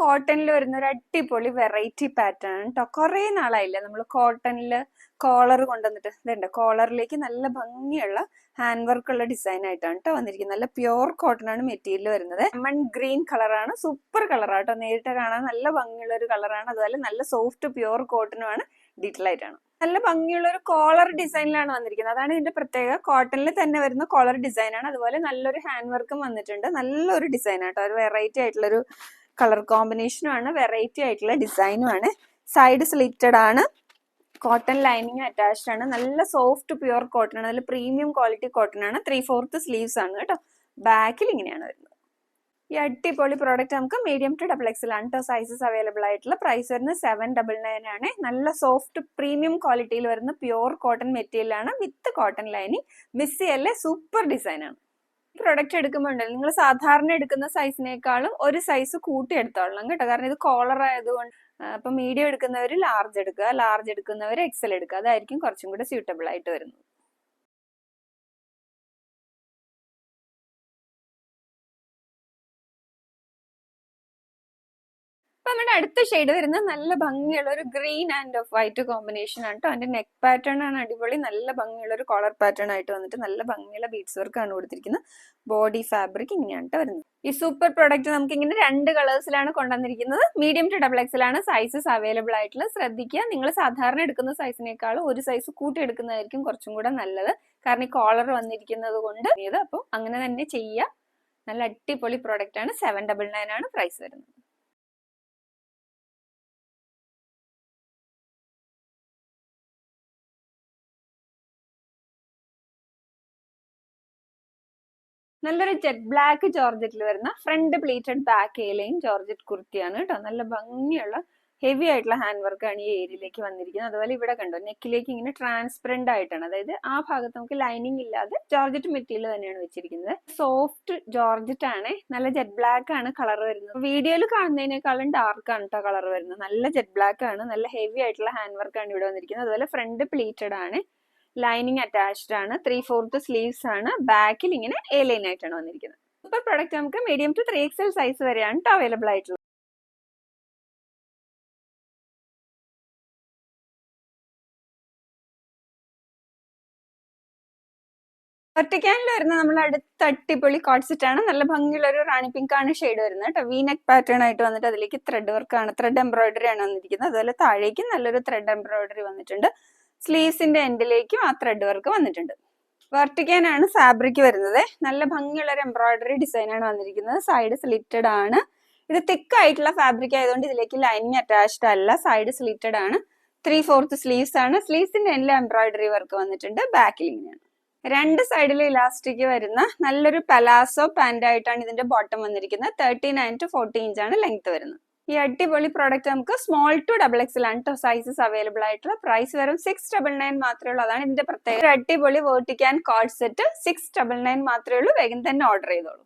കോട്ടണിൽ വരുന്ന ഒരു അടിപൊളി വെറൈറ്റി പാറ്റേൺ കേട്ടോ കുറേ നാളായില്ല നമ്മൾ കോട്ടണിൽ കോളർ കൊണ്ടുവന്നിട്ട് ഇതുണ്ട്. കോളറിലേക്ക് നല്ല ഭംഗിയുള്ള ഹാൻഡ് വർക്ക് ഉള്ള ഡിസൈൻ ആയിട്ടാണ് കേട്ടോ വന്നിരിക്കുന്നത്. നല്ല പ്യുർ കോട്ടൺ ആണ് മെറ്റീരിയൽ വരുന്നത്. ലെമൺ ഗ്രീൻ കളറാണ് സൂപ്പർ കളറാട്ടോ നേരിട്ട് കാണാൻ നല്ല ഭംഗിയുള്ള ഒരു കളറാണ് അതുപോലെ നല്ല സോഫ്റ്റ് പ്യുർ കോട്ടനുമാണ് ഡീറ്റെയിൽ ആയിട്ടാണ്. നല്ല ഭംഗിയുള്ള ഒരു കോളർ ഡിസൈനിലാണ് വന്നിരിക്കുന്നത്. അതാണ് ഇതിന്റെ പ്രത്യേക കോട്ടണിൽ തന്നെ വരുന്ന കോളർ ഡിസൈനാണ് അതുപോലെ നല്ലൊരു ഹാൻഡ് വർക്കും വന്നിട്ടുണ്ട്. നല്ലൊരു ഡിസൈൻ ആട്ടോ ഒരു വെറൈറ്റി ആയിട്ടുള്ള ഒരു കളർ കോമ്പിനേഷനും ആണ് വെറൈറ്റി ആയിട്ടുള്ള ഡിസൈനും ആണ്. സൈഡ് സ്ലിറ്റഡ് ആണ് കോട്ടൺ ലൈനിങ് അറ്റാച്ച്ഡ് ആണ്. നല്ല സോഫ്റ്റ് പ്യുവർ കോട്ടൺ ആണ് നല്ല പ്രീമിയം ക്വാളിറ്റി കോട്ടൺ ആണ്. ത്രീ ഫോർത്ത് സ്ലീവ്സ് ആണ് കേട്ടോ. ബാക്കിൽ ഇങ്ങനെയാണ് വരുന്നത്. ഈ അടിപൊളി പ്രോഡക്റ്റ് നമുക്ക് മീഡിയം ടു ഡബിൾ എക്സൽ ആണ് കേട്ടോ സൈസസ് അവൈലബിൾ ആയിട്ടുള്ള. പ്രൈസ് വരുന്നത് സെവൻ ഡബിൾ നയൻ ആണ്. നല്ല സോഫ്റ്റ് പ്രീമിയം ക്വാളിറ്റിയിൽ വരുന്ന പ്യുവർ കോട്ടൺ മെറ്റീരിയൽ ആണ്. വിത്ത് കോട്ടൺ ലൈനിങ് മിസ് ചെയ്യല്ലേ സൂപ്പർ ഡിസൈൻ ആണ്. പ്രൊഡക്റ്റ് എടുക്കുമ്പോൾ നിങ്ങൾ സാധാരണ എടുക്കുന്ന സൈസിനേക്കാളും ഒരു സൈസ് കൂട്ടി എടുത്തോളണം കേട്ടോ. കാരണം ഇത് കോളർ ആയതുകൊണ്ട് അപ്പൊ മീഡിയം എടുക്കുന്നവർ ലാർജ് എടുക്കുക ലാർജ് എടുക്കുന്നവർ എക്സൽ എടുക്കുക. അതായിരിക്കും കുറച്ചും കൂടെ സ്യൂട്ടബിൾ ആയിട്ട് വരുന്നത്. അപ്പൊ നമ്മുടെ അടുത്ത ഷെയ്ഡ് വരുന്നത് നല്ല ഭംഗിയുള്ള ഒരു green and off white combination ആണ് കേട്ടോ അതിന്റെ നെക്ക് പാറ്റേൺ ആണ് അടിപൊളി. നല്ല ഭംഗിയുള്ള ഒരു കോളർ പാറ്റേൺ ആയിട്ട് വന്നിട്ട് നല്ല ഭംഗിയുള്ള ബീഡ്സ് വർക്ക് ആണ് കൊടുത്തിരിക്കുന്നത്. ബോഡി ഫാബ്രിക് ഇങ്ങനെയാണ് വരുന്നത്. ഈ സൂപ്പർ പ്രൊഡക്റ്റ് നമുക്ക് ഇങ്ങനെ രണ്ട് കളേഴ്സിലാണ് കൊണ്ടുവന്നിരിക്കുന്നത്. മീഡിയം ടു ഡബിൾ എക്സിലാണ് സൈസസ് അവൈലബിൾ ആയിട്ടുള്ളത്. ശ്രദ്ധിക്കുക. നിങ്ങൾ സാധാരണ എടുക്കുന്ന സൈസിനേക്കാളും ഒരു സൈസ് കൂട്ടി എടുക്കുന്നതായിരിക്കും കുറച്ചും കൂടെ നല്ലത്. കാരണം ഈ കോളർ വന്നിരിക്കുന്നത് കൊണ്ട് അപ്പോൾ അങ്ങനെ തന്നെ ചെയ്യുക. നല്ല അടിപൊളി പ്രോഡക്റ്റ് ആണ്. സെവൻ ഡബിൾ നയൻ ആണ് പ്രൈസ് വരുന്നത്. നല്ലൊരു ജെറ്റ് ബ്ലാക്ക് ജോർജറ്റിൽ വരുന്ന ഫ്രണ്ട് പ്ലീറ്റഡ് ബാക്ക് ഏലയും ജോർജറ്റ് കുർത്തിയാണ് കേട്ടോ. നല്ല ഭംഗിയുള്ള ഹെവി ആയിട്ടുള്ള ഹാൻഡ് വർക്കാണ് ഈ ഏരിയയിലേക്ക് വന്നിരിക്കുന്നത്. അതുപോലെ ഇവിടെ കണ്ടോ നെക്കിലേക്ക് ഇങ്ങനെ ട്രാൻസ്പെറന്റ് ആയിട്ടാണ്. അതായത് ആ ഭാഗത്ത് നമുക്ക് ലൈനിങ് ഇല്ലാതെ ജോർജറ്റ് മെറ്റീരിയൽ തന്നെയാണ് വെച്ചിരിക്കുന്നത്. സോഫ്റ്റ് ജോർജറ്റ് ആണ് നല്ല ജെറ്റ് ബ്ലാക്ക് ആണ് കളർ വരുന്നത്. വീഡിയോയിൽ കാണുന്നതിനേക്കാളും ഡാർക്ക് ആണ് കേട്ടോ കളർ വരുന്നത്. നല്ല ജെറ്റ് ബ്ലാക്ക് ആണ് നല്ല ഹെവി ആയിട്ടുള്ള ഹാൻഡ് വർക്കാണ് ഇവിടെ വന്നിരിക്കുന്നത്. അതുപോലെ ഫ്രണ്ട് പ്ലീറ്റഡ് ആണ്. ലൈനിങ് അറ്റാച്ച്ഡ് ആണ്. ത്രീ ഫോർത്ത് സ്ലീവ്സ് ആണ്. ബാക്കിൽ ഇങ്ങനെ എ ലൈൻ ആയിട്ടാണ് വന്നിരിക്കുന്നത്. സൂപ്പർ പ്രൊഡക്റ്റ് നമുക്ക് medium to three XL size വരെയാണ് അവൈലബിൾ ആയിട്ടുള്ളത്. ഒറ്റയ്ക്കാനിൽ വരുന്ന നമ്മൾ അടുത്ത അടിപൊളി കോൺസെറ്റ് ആണ്. നല്ല ഭംഗിയുള്ള ഒരു റാണി പിങ്ക് ആണ് ഷെയ്ഡ് വരുന്നത് കേട്ടോ വി നെക്ക് പാറ്റേൺ ആയിട്ട് വന്നിട്ട് അതിലേക്ക് ത്രെഡ് വർക്ക് ആണ്. ത്രെഡ് എംബ്രോയിഡറി ആണ് വന്നിരിക്കുന്നത്. അതുപോലെ താഴേക്ക് നല്ലൊരു ത്രെഡ് എംബ്രോയിഡറി വന്നിട്ടുണ്ട്. സ്ലീവ്സിന്റെ എൻഡിലേക്കും ആ ത്രെഡ് വർക്ക് വന്നിട്ടുണ്ട്. വെർട്ടിക്കാൻ ആണ് ഫാബ്രിക് വരുന്നത്. നല്ല ഭംഗിയുള്ള ഒരു എംബ്രോയിഡറി ഡിസൈൻ ആണ് വന്നിരിക്കുന്നത്. സൈഡ് സ്ലിറ്റഡ് ആണ്. ഇത് തിക്ക് ആയിട്ടുള്ള ഫാബ്രിക് ആയതുകൊണ്ട് ഇതിലേക്ക് ലൈനിങ് അറ്റാച്ച്ഡ് അല്ല. സൈഡ് സ്ലിറ്റഡ് ആണ്. ത്രീ ഫോർത്ത് സ്ലീവ്സ് ആണ് സ്ലീവ്സിന്റെ എൻഡിൽ എംബ്രോയിഡറി വർക്ക് വന്നിട്ടുണ്ട്. ബാക്കിൽ ഇങ്ങനെയാണ്. രണ്ട് സൈഡിൽ ഇലാസ്റ്റിക് വരുന്ന നല്ലൊരു പലാസോ പാന്റ് ആയിട്ടാണ് ഇതിന്റെ ബോട്ടം വന്നിരിക്കുന്നത്. Thirty nine to forty inch ആണ് ലെങ്ത് വരുന്നത്. ഈ അടിപൊളി പ്രോഡക്റ്റ് നമുക്ക് സ്മോൾ ടു ഡബിൾ എക്സ് ആണ് സൈസസ് അവൈലബിൾ ആയിട്ടുള്ള പ്രൈസ് വെറും സിക്സ് ഡബിൾ നയൻ മാത്രമേ ഉള്ളൂ. അതാണ് ഇതിന്റെ പ്രത്യേകത. അടിപൊളി വേർട്ടിക്കാൻ code set six double nine മാത്രമേ ഉള്ളൂ. വേഗം തന്നെ ഓർഡർ ചെയ്തോളൂ.